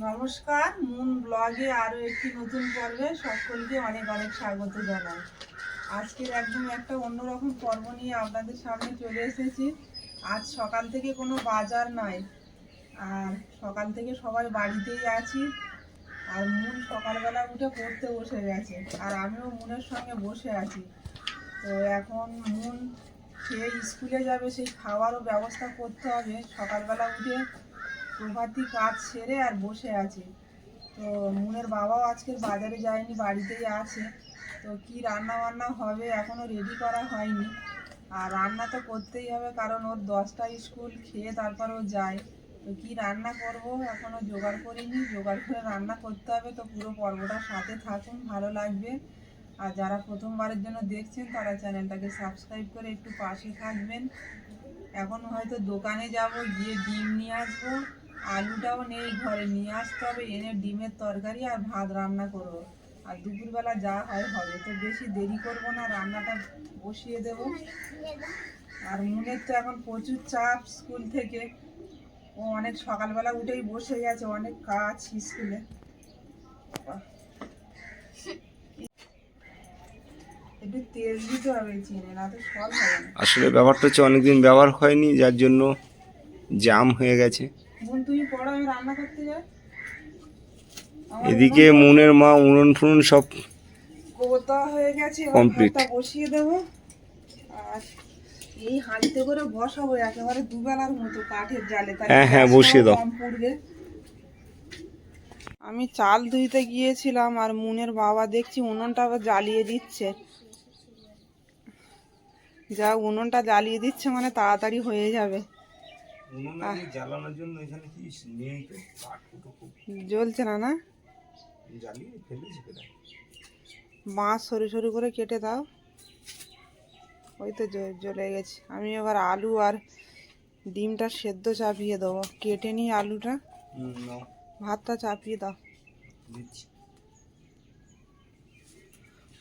নমস্কার, মুন ব্লগে আরও একটি নতুন পর্বে সকলকে অনেক অনেক স্বাগত জানাই। আজকের একদম একটা অন্যরকম পর্ব নিয়ে আপনাদের সামনে চলে এসেছি। আজ সকাল থেকে কোনো বাজার নাই, আর সকাল থেকে সবাই বাড়িতেই আছি। আর মুন সকালবেলা উঠে পড়তে বসে গেছে, আর আমিও মুনের সঙ্গে বসে আছি। তো এখন মুন, সে স্কুলে যাবে, সেই খাওয়ারও ব্যবস্থা করতে হবে। সকালবেলা উঠে প্রভাতী কাজ সেরে আর বসে আছে। তো মুনের বাবাও আজকে বাজারে যায়নি, বাড়িতেই আছে। তো কি রান্না বান্না হবে এখনও রেডি করা হয়নি। আর রান্না তো করতেই হবে, কারণ ওর দশটা স্কুল খেয়ে তারপর ও যায়। তো কি রান্না করব এখনও জোগাড় করিনি, জোগাড় করে রান্না করতে হবে। তো পুরো পর্বটার সাথে থাকুন, ভালো লাগবে। আর যারা প্রথমবারের জন্য দেখছেন, তারা চ্যানেলটাকে সাবস্ক্রাইব করে একটু পাশে থাকবেন। এখন হয়তো দোকানে যাব, গিয়ে ডিম নিয়ে আসব। আলুটাও নেই ঘরে, নিয়ে আসতে হবে, এনে ডিমের তরকারি আর ভাত রান্না করব। আর দুপুরবেলা যা হয় হবে, তো বেশি দেরি করব না, রান্নাটা বসিয়ে দেব। আর মনের তো এখন প্রচুর চাপ স্কুল থেকে। ও অনেক সকালবেলা উঠেই বসে গেছে, অনেক কাজ স্কুলে। একটু তেল দিতে হবে না তো আসলে ব্যাপারটা হচ্ছে অনেকদিন ব্যবহার হয়নি, যার জন্য জাম হয়ে গেছে। তুমি পড়ো আমি রান্না করতে যাই। এদিকে মুনের মা উনুন ফুনুন সব কোতা হয়ে গেছে Complete. বসিয়ে দেব। আর এই হাঁড়িতে করে বসাবো একেবারে দুবেলার মতো কাঠের জালে হ্যাঁ, হ্যাঁ, বসিয়ে দাও। আমি চাল ধুইতে গিয়েছিলাম আর মুনের বাবা দেখছি উনুনটা আবার জ্বালিয়ে দিচ্ছে। যা উনুনটা জ্বালিয়ে দিচ্ছে মানে তাড়াতাড়ি হয়ে যাবে। জ্বালানোর জন্য এখানে কি নেই তো? কাঠ খুব। জ্বলছে না না? জ্বালিয়ে ফেলেছি বাঁশ সরু সরু করে কেটে দাও। ওই তো জ্ব- জ্বলে গেছে। আমি এবার আলু আর ডিমটা সেদ্ধ চাপিয়ে দেবো। কেটে নিই আলুটা। ভাতটা চাপিয়ে দাও।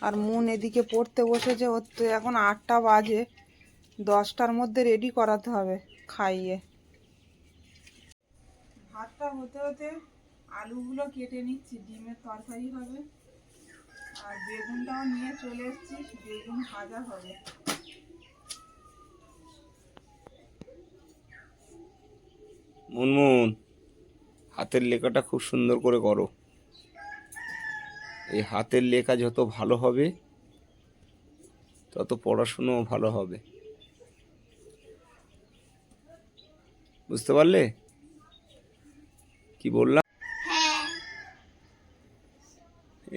আর মন এদিকে পড়তে বসেছে। ওর তো এখন আটটা বাজে। দশটার মধ্যে রেডি করাতে হবে খাইয়ে। ভাতটা হতে হতে আলুগুলো কেটে নিচ্ছি, ডিমের তরকারি হবে। আর বেগুনটাও নিয়ে চলে এসেছি, বেগুন ভাজা হবে। মুনমুন, হাতের লেখাটা খুব সুন্দর করে করো। এই হাতের লেখা যত ভালো হবে, তত পড়াশুনোও ভালো হবে। বুঝতে পারলে? কি বললাম?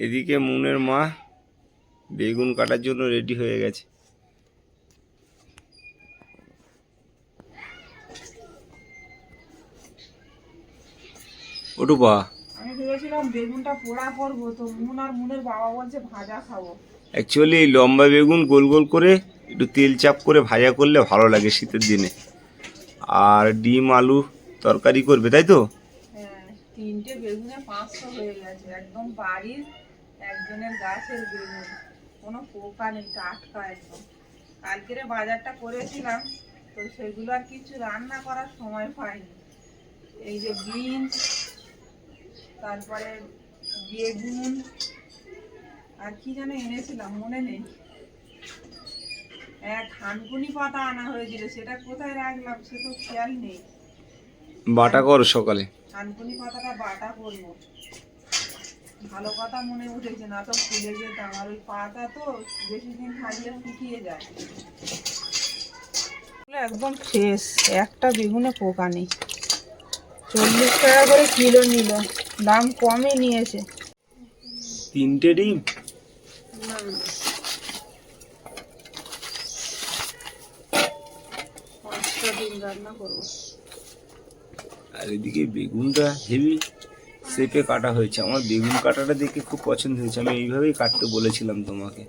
এদিকে মুনের মা বেগুন কাটার জন্য রেডি হয়ে গেছে। ওটু আমি ভেবেছিলাম বেগুনটা পোড়া করব তো মুন আর মুনের বাবা বলছে ভাজা খাব। অ্যাকচুয়ালি লম্বা বেগুন গোল গোল করে একটু তেল চাপ করে ভাজা করলে ভালো লাগে শীতের দিনে। আর ডিম আলু তরকারি করবে তাই তো? তিনটে বেগুনে পাঁচশো হয়ে গেছে। একদম বাড়ির একজনের গাছের বেগুন। কোনো পোকা নেই, টাটকা একদম। কালকেরে বাজারটা করেছিলাম, তো সেগুলো আর কিছু রান্না করার সময় পাইনি। এই যে বিনস, তারপরে বেগুন, আর কি যেন এনেছিলাম, মনে নেই। এক থানকুনি পাতা আনা হয়েছিল, সেটা কোথায় রাখলাম সে তো খেয়াল নেই। বাটা করো সকালে। থানকুনি পাতাটা বাটা করব ভালো কথা মনে উঠেছে না তো ফুলে যেতাম আর ওই পাতা তো বেশি দিন থাকলে শুকিয়ে যায়। একদম ফ্রেশ একটা বেগুনে পোকা নেই। চল্লিশ টাকা করে কিলো নিল দাম কমই নিয়েছে। তিনটে ডিম? পাঁচটা দিন রান্না করব। আর এদিকে বেগুনটা হেভি শেপে কাটা হয়েছে। আমার বেগুন কাটাটা দেখে খুব পছন্দ হয়েছে। আমি এইভাবেই কাটতে বলেছিলাম তোমাকে।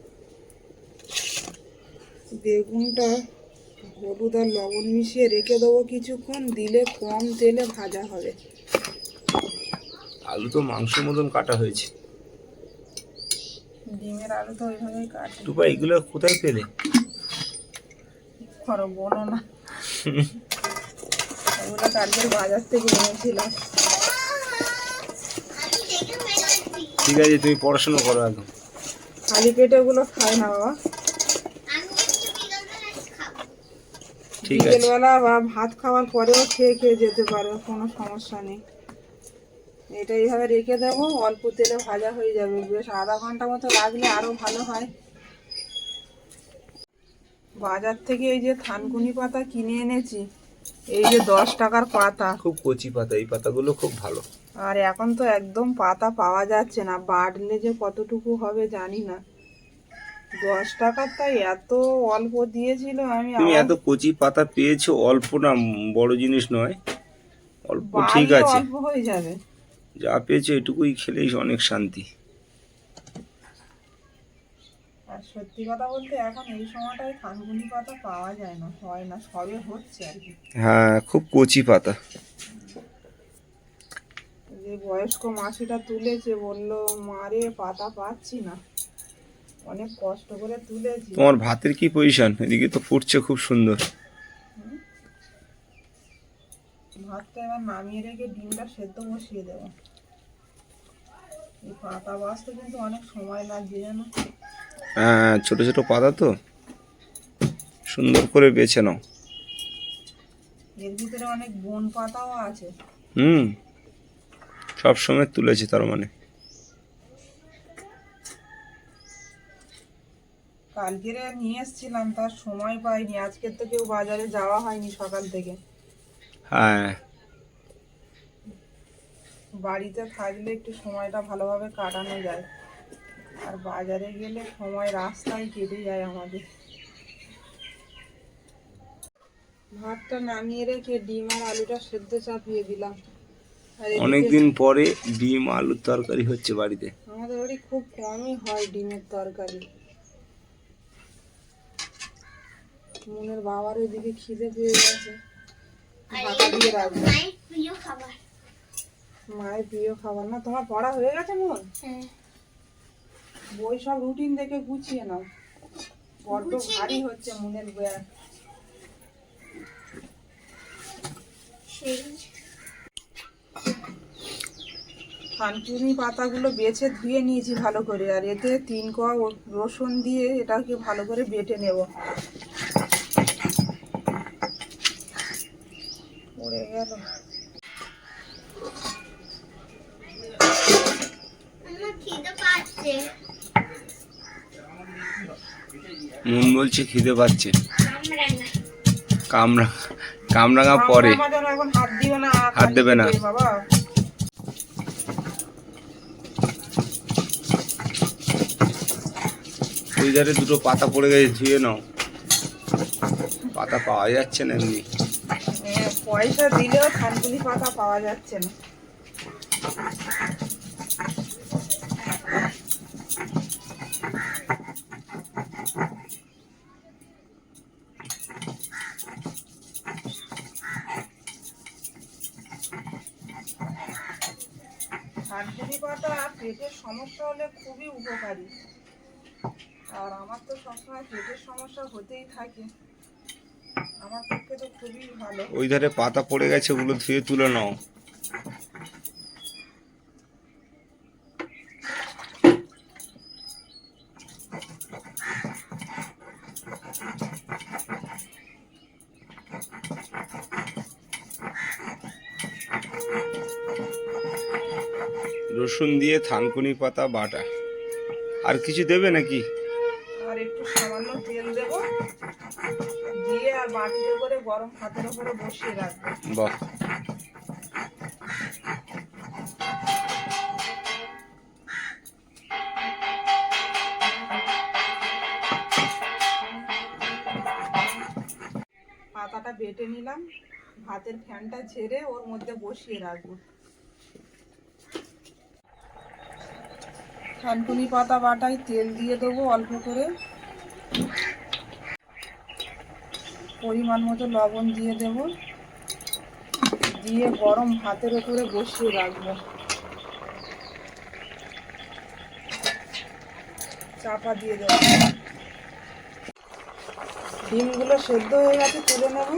বেগুনটা হলুদ আর লবণ মিশিয়ে রেখে দেবো কিছুক্ষণ দিলে কম তেলে ভাজা হবে। আলু তো মাংসের মতন কাটা হয়েছে। ডিমের আলু তো ওইভাবেই কাটে টুপা এগুলো কোথায় পেলে? করো বলো না। ওগুলো কালকের বাজার থেকে এনেছিলাম। ঠিক আছে তুমি পড়াশোনা করো এখন। খালি পেটে ওগুলো খায় না বাবা। ঠিক আছে। বিকেলবেলা বা ভাত খাওয়ার পরেও খেয়ে খেয়ে যেতে পারো কোনো সমস্যা নেই। এটা এইভাবে রেখে দেবো অল্প তেলে ভাজা হয়ে যাবে। বেশ আধা ঘণ্টা মতো লাগলে আরও ভালো হয়। বাজার থেকে এই যে থানকুনি পাতা কিনে এনেছি এই যে দশ টাকার পাতা। খুব কচি পাতা এই পাতাগুলো খুব ভালো। আর এখন তো একদম পাতা পাওয়া যাচ্ছে না বাড়লে যে কতটুকু হবে জানি না। দশ টাকার তাই এত অল্প দিয়েছিল আমি তুমি এত কচি পাতা পেয়েছ অল্প না বড় জিনিস নয়। অল্প ঠিক আছে। অল্প হয়ে যাবে। যা পেয়েছ এটুকুই খেলেই অনেক শান্তি। আর সত্যি কথা বলতে এখন এই সময়টায় থানকুনি পাতা পাওয়া যায় না হয় না সবে হচ্ছে আর কি। হ্যাঁ খুব কচি পাতা। যে বয়স্ক মাসিটা তুলেছে বলল মারে পাতা পাচ্ছি না। অনেক কষ্ট করে তুলেছি। তোমার ভাতের কি পজিশন এদিকে তো ফুটছে খুব সুন্দর। ভাতটা এবার নামিয়ে রেখে ডিমটা সেদ্ধ বসিয়ে দেবো। এই পাতা বাঁচতে কিন্তু অনেক সময় লাগছে জানো? ছোট ছোট পাতা তো। সুন্দর করে বেছে নাও। এর ভিতরে অনেক বন পাতাও আছে। হুম সব সময় তুলেছে তার মানে। কালকেরে নিয়ে এসছিলাম তার সময় পাইনি। আজকের তো কেউ বাজারে যাওয়া হয়নি সকাল থেকে। হ্যাঁ। বাড়িতে থাকলে একটু সময়টা ভালোভাবে কাটানো যায়। আর বাজারে গেলে সময় রাস্তায় কেটে যায় আমাদের। ভাতটা নামিয়ে রেখে ডিম আর আলুটা সেদ্ধ চাপিয়ে দিলাম। আর অনেকদিন পরে ডিম আলুর তরকারি হচ্ছে বাড়িতে। আমাদের বাড়ি খুব কমই হয় ডিমের তরকারি। মনের বাবার ওইদিকে খিদে পেয়ে গেছে। ঢাকা দিয়ে রাখব। মায়ের প্রিয় খাবার। না তোমার পড়া হয়ে গেছে মন? বই সব রুটিন দেখে গুছিয়ে নাও। বড্ড ভারী হচ্ছে মনের ব্যাগ থানকুনি পাতাগুলো বেছে ধুয়ে নিয়েছি ভালো করে আর এতে তিন কোয়া রসুন দিয়ে এটাকে ভালো করে বেটে নেব। পড়ে গেল। মন বলছে খিদে পাচ্ছে। কামরা কামরাঙা পরে। হাত দিবে না ওই ধারে দুটো পাতা পড়ে গেছে ধুয়ে নাও। পাতা পাওয়া যাচ্ছে না এমনি। পয়সা দিলেও থানকুনি পাতা পাওয়া যাচ্ছে না থানকুনি পাতা পেটের সমস্যা হলে খুবই উপকারী আর আমার তো সবসময় পেটের সমস্যা হতেই থাকে। আমার পক্ষে তো খুবই ভালো। ওই ধারে পাতা পড়ে গেছে, ওগুলো ধুয়ে তুলে নাও। রসুন দিয়ে থানকুনি পাতা, বাটা। আর কিছু দেবে নাকি? ভাতের উপরে বসিয়ে রাখব। বাহ। পাতাটা বেটে নিলাম। ভাতের ফ্যানটা ঝেড়ে ওর মধ্যে বসিয়ে রাখব। থানকুনি পাতা বাটায় তেল দিয়ে দেবো অল্প করে। পরিমাণ মতো লবণ দিয়ে দেব। দিয়ে গরম ভাতের ওপরে বসিয়ে রাখব। চাপা দিয়ে দেব। ডিমগুলো সেদ্ধ হয়ে গেছে, তুলে নেব।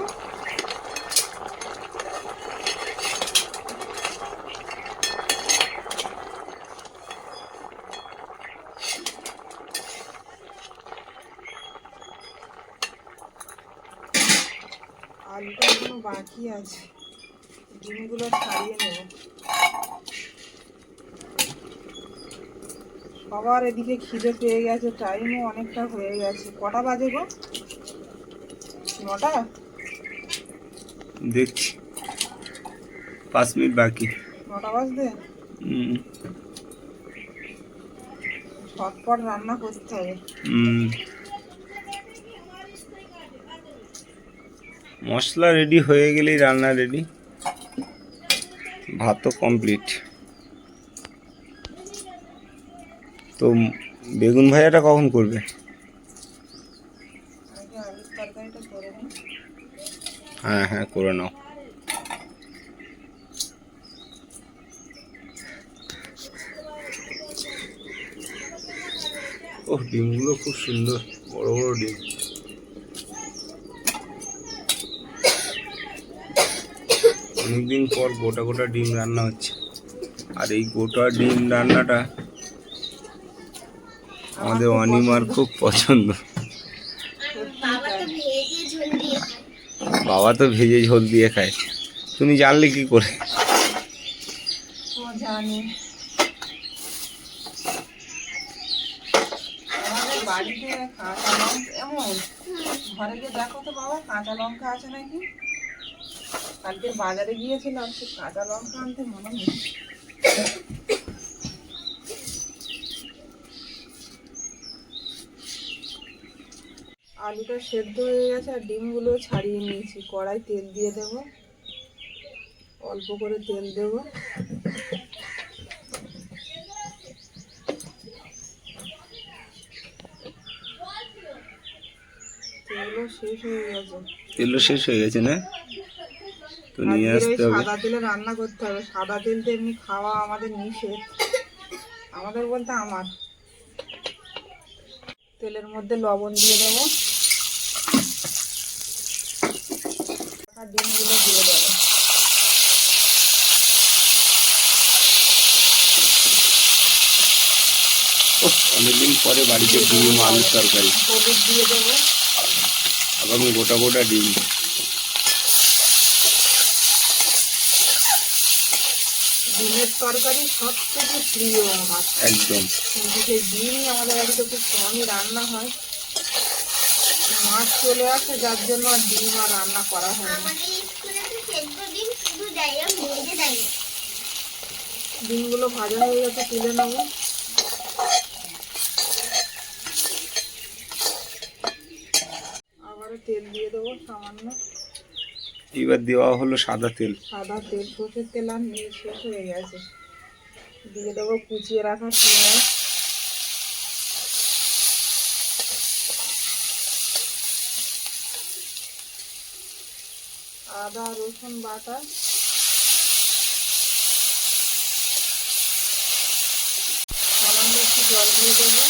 বাকি আছে। ডিমগুলো ছাড়িয়ে নেব। সবার এদিকে খিদে পেয়ে গেছে টাইমও অনেকটা হয়ে গেছে। কটা বাজে গো? নটা? দেখছি। পাঁচ মিনিট বাকি। নটা বাজবে ঝটপট রান্না করতে হবে। হুম। মশলা রেডি হয়ে গেলেই রান্না রেডি ভাতও কমপ্লিট তো বেগুন ভাজাটা কখন করবে? হ্যাঁ হ্যাঁ করে নাও। ও ডিমগুলো খুব সুন্দর, বড় বড় ডিম। অনেকদিন পর গোটা গোটা ডিম রান্না হচ্ছে। আর এই গোটা ডিম রান্নাটা আমাদের অনিমার খুব পছন্দ। বাবা তো ভেজে ঝোল দিয়ে খায়। তুমি জানলে কি করে? জানি আমাদের বাড়িতে কাঁচা লঙ্কা এমন ঘরে গিয়ে দেখো তো বাবা কাঁচা লঙ্কা আছে নাকি কালকে বাজারে গিয়েছিলাম সে কাঁচা লঙ্কা আনতে মনে নেই আলুটা সেদ্ধ হয়ে গেছে আর ডিমগুলো ছাড়িয়ে নিয়েছি। কড়াই তেল দিয়ে দেব। অল্প করে তেল দেব। তেলও শেষ হয়ে গেছে। তেলও শেষ হয়ে গেছে না? তো নিয়ে আসতে হবে। সাদা তেলে রান্না করতে হবে। সাদা তেল তো এমনি খাওয়া আমাদের নিষেধ। আমাদের বলতে আমার। তেলের মধ্যে লবণ দিয়ে দেবো। ডিমগুলো দিয়ে দেবো। অনেকদিন পরে বাড়িতে ডিম আলুর তরকারি। দিয়ে দেবো। আগামী গোটা গোটা ডিম। তরকারি সব থেকে প্রিয় আমার। একদম। কিন্তু সেই ডিমই আমাদের বাড়িতে খুব কমই রান্না হয়। মাছ চলে আসে যার জন্য আর ডিম আর রান্না করা হয় না। ডিমগুলো ভাজা হয়ে গেছে তুলে নেব। আবারও তেল দিয়ে দেবো সামান্য। এবার দেওয়া হলো সাদা তেল। সাদা তেল, সর্ষের তেল আর শেষ হয়ে গেছে। দিয়ে দেবো কুচিয়ে রাখা পেঁয়াজ আদা, রসুন বাটা। সামান্য একটু জল দিয়ে দেবো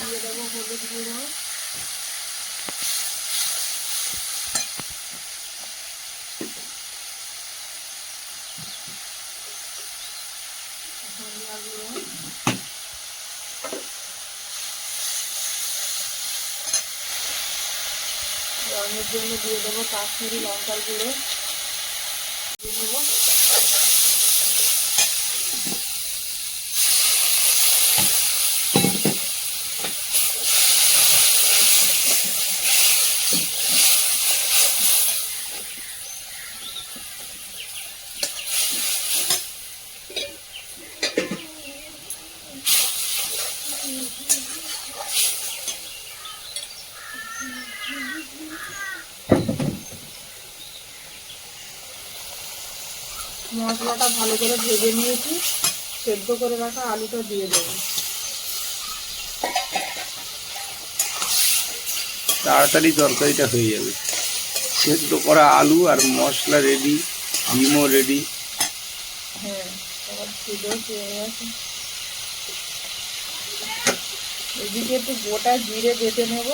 দিয়ে দেবো হলুদ গুঁড়ো ধনিয়া রঙের জন্য দিয়ে দেবো কাশ্মীরি লঙ্কার গুঁড়ো। দিয়ে দেবো মশলাটা ভালো করে ভেজে নিয়েছি সেদ্ধ করে রাখা আলুটা দিয়ে দেবো। তাড়াতাড়ি তরকারিটা হয়ে যাবে। সেদ্ধ করা আলু আর মশলা রেডি ডিমও রেডি হ্যাঁ এদিকে একটু গোটা জিরে বেটে নেব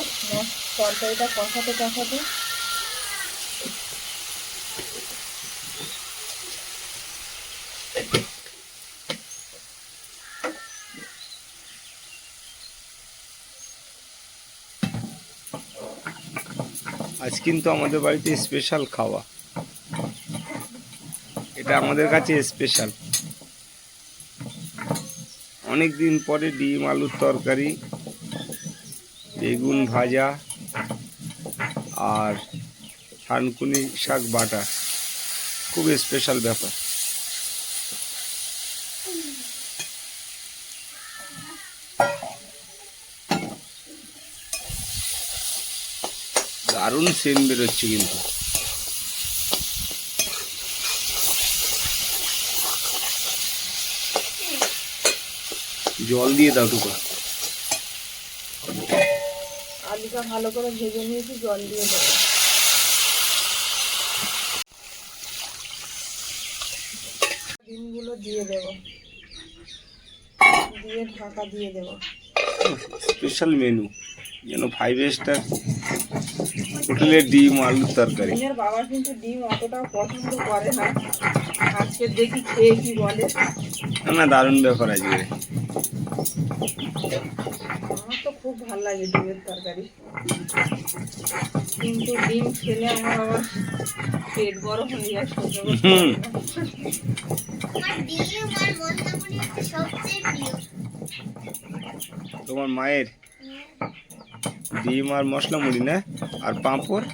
তরকারিটা কষাতে কষাতে। কিন্তু আমাদের বাড়িতে স্পেশাল খাওয়া। এটা আমাদের কাছে স্পেশাল অনেক দিন পরে ডিম, আলুর তরকারি, বেগুন ভাজা, আর থানকুনি শাক বাটা। খুব স্পেশাল ব্যাপার। দারুণ সেন বেরোচ্ছে কিন্তু। জল দিয়ে দাও টুকু আলুটা ভালো করে ভেজে নিয়েছি জল দিয়ে দেবো। ডিমগুলো দিয়ে দেবো। দিয়ে ঢাকা দিয়ে দেবো। স্পেশাল মেনু যেন ফাইভ স্টার হোটেলের ডিম আলুর তরকারি। ডিমের বাবা কিন্তু ডিম অতটাও পছন্দ করে না। আজকে দেখি খেয়ে কি বলে। না, দারুণ ব্যাপার আজকে। আমার তো খুব ভালো লাগে ডিমের তরকারি। কিন্তু ডিম খেলে আমার আবার পেট গরম হয়ে যায় সহ্য করতে পারি না। আমার ডিম আর মন্দামণি হচ্ছে সবচেয়ে প্রিয় তোমার মায়ের ডিম আর মশলা মুড়ি না? আর পাঁপড়?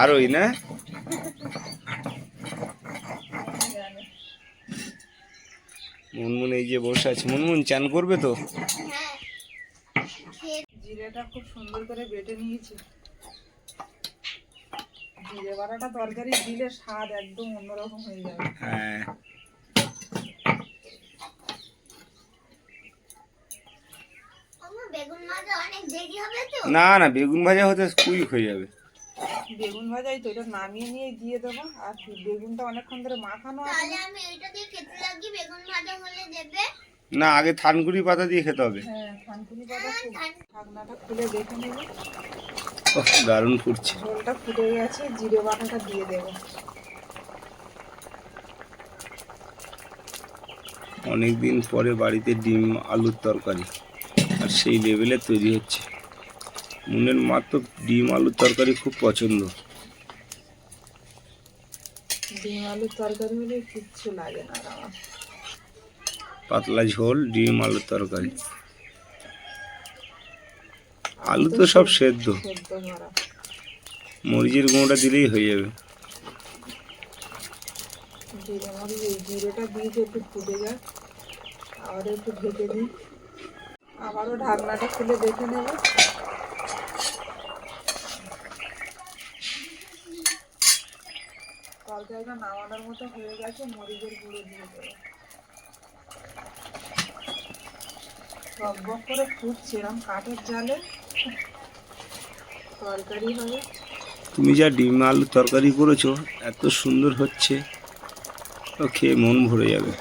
আর ওই না? মুনমুন এই যে বসে আছে। মুনমুন চান করবে তো? জিরেটা খুব সুন্দর করে বেটে নিয়েছি। জিরে বাটাটা তরকারি দিলে স্বাদ একদম অন্যরকম হয়ে যাবে। হ্যাঁ আমার বেগুন ভাজা অনেক দেরি হবে তো না না বেগুন ভাজা হতে কুইক হয়ে যাবে। বেগুন ভাজাই তো এটা নামিয়ে নিয়ে দিয়ে দেবো। আর বেগুনটা অনেকক্ষণ ধরে মাখানো আছে। তাহলে আমি এটা দিয়ে খেতে লাগি বেগুন ভাজা হলে দেবে। না আগে থানকুড়ি পাতা দিয়ে খেতে হবে। হ্যাঁ থানকুনি পাতা ধান- ঢাকনাটা খুলে দেখে নেবে। দারুণ ফুটছে। ঝোলটা ফুটে গেছে জিরে বাটাটা দিয়ে দেবো। অনেক দিন পরে বাড়িতে ডিম আলুর তরকারি। আর সেই লেভেলে তৈরি হচ্ছে। মুনের মা তো ডিম আলুর তরকারি খুব পছন্দ। ডিম আলুর তরকারি হলে কিচ্ছু লাগে না আমার। পাতলা ঝোল ডিম আলুর তরকারি। আলু তো সব সেদ্ধ। মরিচের গুঁড়োটা দিলেই হয়ে যাবে। জিরে মরিচ এই জিরেটা দিয়েছি একটু ফুটে যাক। আবার একটু দিই। আবারও ঢাকনাটা খুলে দেখে নেব। তরকারিটা নামানোর মতো হয়ে গেছে, মরিচের গুঁড়ো দিয়ে দেবো। বক করে ফুটছে এরকম কাঠের জালে তরকারি হবে। তুমি যা ডিম আলুর তরকারি করেছ, এত সুন্দর হচ্ছে খেয়ে মন ভরে যাবে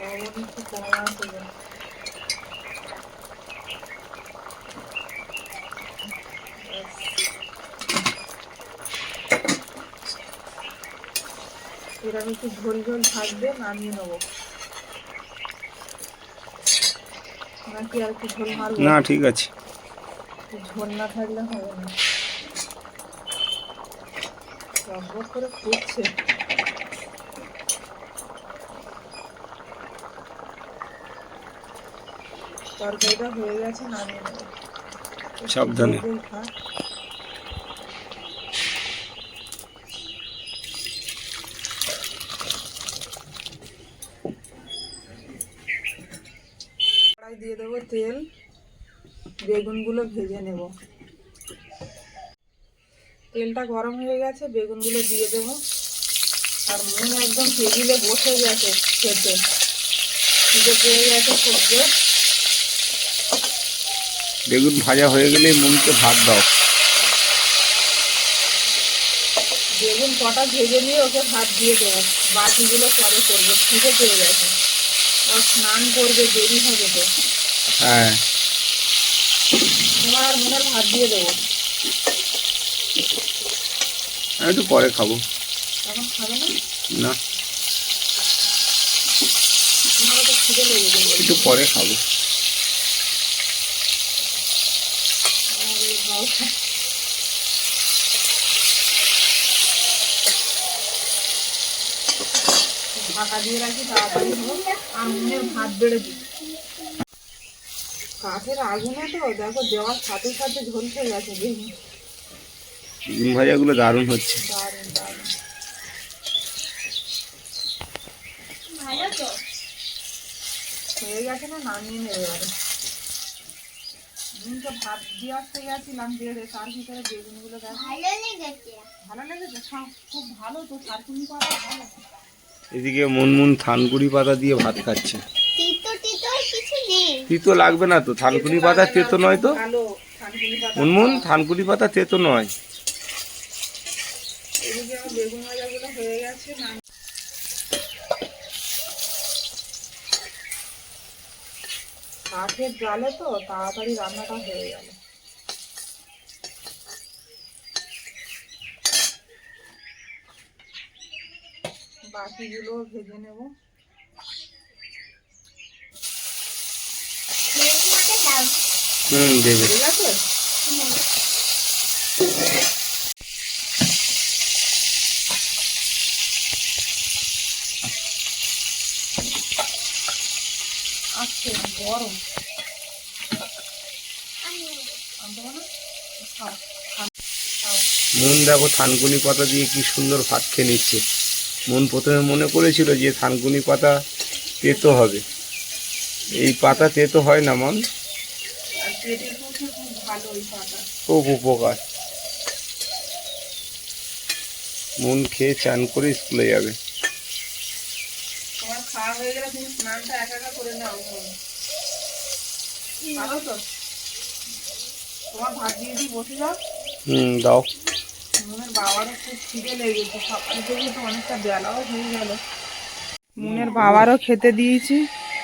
লবণ একটু কম আছে যেন। এরকম একটু ঝোল ঝোল থাকবে নামিয়ে নেব। নাকি আর একটু ঝোল মারবো? না ঠিক আছে। ঝোল না থাকলে হবে না। টকবক করে ফুটছে। তরকারিটা হয়ে গেছে নামিয়ে নেব। সাবধানে। ঝোল ঝোল থাক। কড়াই দিয়ে দেবো তেল বেগুনগুলো ভেজে নেব তেলটা গরম হয়ে গেছে বেগুনগুলো দিয়ে দেব। আর মন একদম টেবিলে বসে গেছে খেতে। খিদে পেয়ে গেছে খুব জোর। বেগুন ভাজা হয়ে গেলে মুনকে ভাত দাও। বেগুন কটা ভেজে নিয়ে ওকে ভাত দিয়ে দেবো। বাকিগুলো পরে করব খিদে পেয়ে গেছে। ও স্নান করবে দেরি হবে তো। হ্যাঁ। তোমার মনের ভাত দিয়ে দেবো আমি একটু পরে খাব। না? একটু পরে খাব। ঢাকা দিয়ে রাখি তাড়াতাড়ি হোক আর মুনের ভাত বেড়ে দিই কাঠের আগুনে তো দেখো দেওয়ার সাথে সাথে ঝলসে গেছে বেগুন বেগুন ভাজাগুলো দারুণ হচ্ছে। তো হয়ে গেছে না নামিয়ে নেবে এবারে। আমি ভাত দিয়ে আসতে গেছিলাম বেড়ে তার ভিতরে বেগুনগুলো ভালো লেগেছে। ভালো লেগেছে? খুব ভালো তো চারকুনি পাতা ভালো। এদিকে মুনমুন থানকুড়ি পাতা দিয়ে ভাত খাচ্ছে। তিতো লাগবে না তো থানকুনি পাতা তেতো নয় তো? ভালো থানকুনি পাতা মুনমুন থানকুনি পাতা তেতো নয়। বেগুন ভাজাগুলো হয়ে গেছে না কাঠের জালে তো তাড়াতাড়ি রান্নাটা হয়ে গেল। বাকিগুলো ভেজে নেব। হুম দেবে ঠিক আছে গরম। মন দেখো থানকুনি পাতা দিয়ে কি সুন্দর ভাত খেয়ে নিচ্ছে। মন প্রথমে মনে করেছিল যে থানকুনি পাতা তেতো হবে। এই পাতা তেতো হয় না মন? খুব উপকার। মন খেয়ে চান করে স্কুলে যাবে। খাওয়া হয়ে গেলে তুমি স্নানটা একা একা করে নাও হুম। ভালো তো? তোমার ভাত দিয়ে দিয়ে বসে যাও। হুম দাও। মুনের বাবারও খুব খিদে লেগেছে সকাল থেকে তো অনেকটা বেলাও হয়ে গেল। মুনের বাবারও খেতে দিয়েছি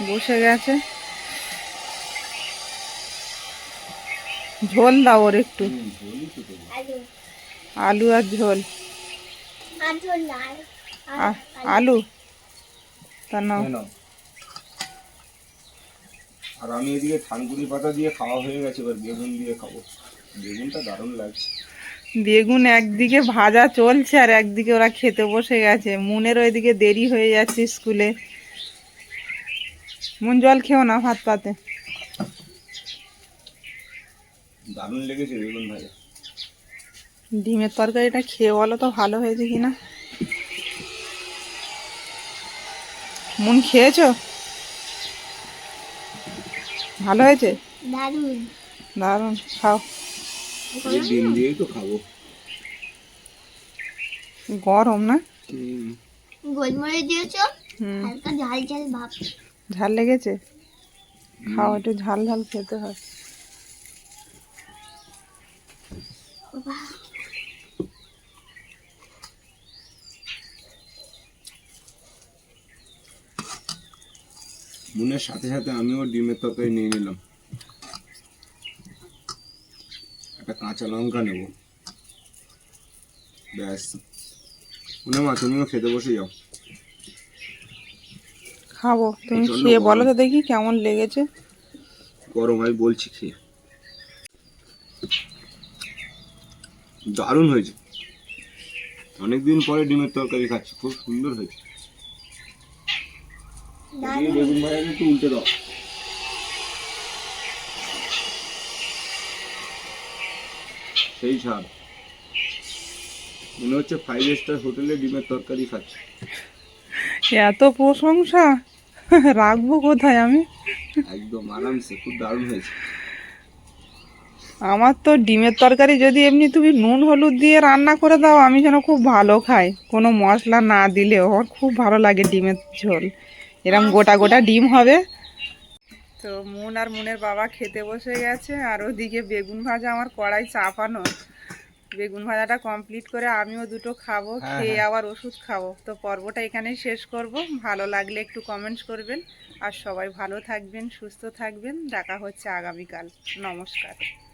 বসে গেছে। ঝোল দাও ওর একটু। আলু আলু আর ঝোল আলু? তা নাও। আর আমি এদিকে থানকুনি পাতা দিয়ে খাওয়া হয়ে গেছে এবার বেগুন দিয়ে খাব। বেগুনটা দারুণ লাগছে। বেগুন একদিকে ভাজা চলছে আর একদিকে ওরা খেতে বসে গেছে। মুনের ওইদিকে দেরি হয়ে যাচ্ছে স্কুলে। মুন জল খেও না ভাত পাতে। দারুণ লেগেছে বেগুন ভাজা। ডিমের তরকারিটা খেয়ে বলো তো ভালো হয়েছে কিনা। মুন খেয়েছো? ভালো হয়েছে? দারুণ দারুণ খাও। এই ডিম দিয়েই তো খাব। গরম না? হুম। গোলমরিচ দিয়েছ? হুম। হালকা ঝাল ঝাল ভাব। ঝাল লেগেছে? খাও একটু ঝাল ঝাল খেতে হয়। মুনের সাথে সাথে আমিও ডিমের তরকারি নিয়ে নিলাম। একটা কাঁচা লঙ্কা নেব। ব্যাস। মনে মা তুমিও খেতে বসে যাও। খাব। তুমি খেয়ে বলো তো দেখি কেমন লেগেছে। গরম আমি বলছি খেয়ে। দারুণ হয়েছে। অনেকদিন পরে ডিমের তরকারি খাচ্ছি খুব সুন্দর হয়েছে। বেগুন ভাজা একটু উল্টে দাও। সেই স্বাদ। মনে হচ্ছে ফাইভ স্টার হোটেলে ডিমের তরকারি খাচ্ছি। এত প্রশংসা? রাখব কোথায় আমি? একদম আরামসে খুব দারুণ হয়েছে। আমার তো ডিমের তরকারি যদি এমনি তুমি নুন হলুদ দিয়ে রান্না করে দাও আমি যেন খুব ভালো খাই। কোনো মশলা না দিলেও আমার খুব ভালো লাগে ডিমের ঝোল। এরকম গোটা গোটা ডিম হবে। তো মন আর মনের বাবা খেতে বসে গেছে আর ওদিকে বেগুন ভাজা আমার কড়াই চাপানো। বেগুন ভাজাটা কমপ্লিট করে আমিও দুটো খাব হ্যাঁ, খেয়ে হ্যাঁ। আবার ওষুধ খাব। তো পর্বটা এখানেই শেষ করব। ভালো লাগলে একটু কমেন্টস করবেন। আর সবাই ভালো থাকবেন সুস্থ থাকবেন। দেখা হচ্ছে আগামীকাল। নমস্কার।